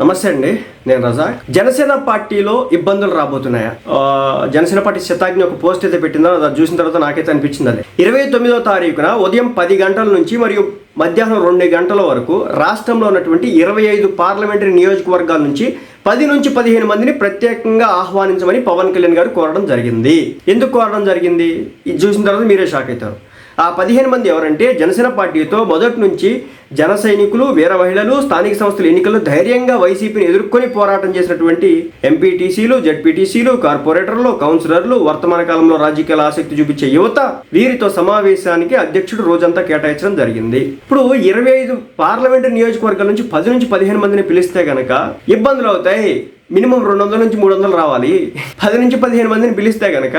నమస్తే అండి నేను రజాక్. జనసేన పార్టీలో ఇబ్బందులు రాబోతున్నాయా? జనసేన పార్టీ శతాగ్ని ఒక పోస్ట్ అయితే పెట్టిందో అది చూసిన తర్వాత నాకైతే అనిపించింది అది. ఇరవై తొమ్మిదో తారీఖున ఉదయం పది గంటల నుంచి మరియు మధ్యాహ్నం రెండు గంటల వరకు రాష్ట్రంలో ఉన్నటువంటి ఇరవై ఐదు పార్లమెంటరీ నియోజకవర్గాల నుంచి పది నుంచి పదిహేను మందిని ప్రత్యేకంగా ఆహ్వానించమని పవన్ కళ్యాణ్ గారు కోరడం జరిగింది. ఎందుకు కోరడం జరిగింది? ఇది చూసిన తర్వాత మీరే షాక్ అవుతారు. ఆ పదిహేను మంది ఎవరంటే జనసేన పార్టీతో మొదటి నుంచి జన సైనికులు వీర మహిళలు స్థానిక సంస్థల ఎన్నికల్లో ధైర్యంగా వైసీపీని ఎదుర్కొని పోరాటం చేసినటువంటి ఎంపీటీసీలు జడ్పీటీసీలు కార్పొరేటర్లు కౌన్సిలర్లు వర్తమాన కాలంలో రాజకీయాల ఆసక్తి చూపించే యువత వీరితో సమావేశానికి అధ్యక్షుడు రోజంతా కేటాయించడం జరిగింది. ఇప్పుడు ఇరవై ఐదు పార్లమెంటు నియోజకవర్గాల నుంచి పది నుంచి పదిహేను మందిని పిలిస్తే గనక ఇబ్బందులు అవుతాయి. మినిమం రెండు వందల నుంచి మూడు వందలు రావాలి. పది నుంచి పదిహేను మందిని పిలిస్తే గనక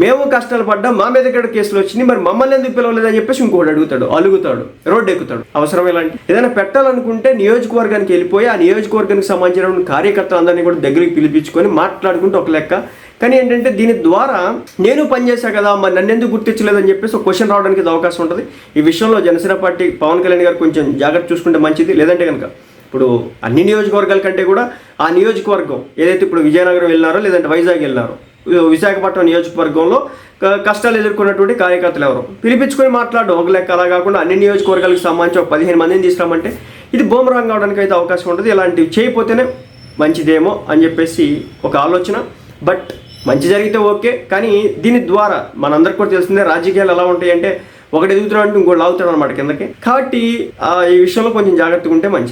మేము కష్టాలు పడ్డాం మా మీద ఇక్కడ కేసులు వచ్చింది మరి మమ్మల్ని ఎందుకు పిలవలేదని చెప్పేసి ఇంకోటి అడుగుతాడు అలుగుతాడు రోడ్డు ఎక్కుతాడు అవసరం ఇలాంటి ఏదైనా పెట్టాలనుకుంటే నియోజకవర్గానికి వెళ్ళిపోయి ఆ నియోజకవర్గానికి సంబంధించిన కార్యకర్తలందరినీ కూడా దగ్గరికి పిలిపించుకొని మాట్లాడుకుంటే ఒక లెక్క. కానీ ఏంటంటే దీని ద్వారా నేను పనిచేశా కదా మరి నన్ను ఎందుకు గుర్తించలేదని చెప్పేసి ఒక క్వశ్చన్ రావడానికి అవకాశం ఉంటుంది. ఈ విషయంలో జనసేన పార్టీ పవన్ కళ్యాణ్ గారు కొంచెం జాగ్రత్త చూసుకుంటే మంచిది. లేదంటే కనుక ఇప్పుడు అన్ని నియోజకవర్గాల కంటే కూడా ఆ నియోజకవర్గం ఏదైతే ఇప్పుడు విజయనగరం వెళ్ళినారో లేదంటే వైజాగ్ వెళ్ళినారో విశాఖపట్నం నియోజకవర్గంలో కష్టాలు ఎదుర్కొన్నటువంటి కార్యకర్తలు ఎవరు? పిలిపించుకొని మాట్లాడడం ఒక లెక్క. అలా కాకుండా అన్ని నియోజకవర్గాలకు సంబంధించి ఒక పదిహేను మందిని తీసుకురామంటే ఇది బోమరాంగ్ అవడానికి అయితే అవకాశం ఉంటుంది. ఇలాంటివి చేయకపోతేనే మంచిదేమో అని చెప్పేసి ఒక ఆలోచన. బట్ మంచి జరిగితే ఓకే. కానీ దీని ద్వారా మనందరికి కూడా తెలిసిందే రాజకీయాలు ఎలా ఉంటాయి అంటే ఒకటి ఎదుగుతున్నాడు ఇంకోటి లాగుతాడు అనమాట కిందకి. కాబట్టి ఆ, ఈ విషయంలో కొంచెం జాగ్రత్తగా ఉంటే మంచిది.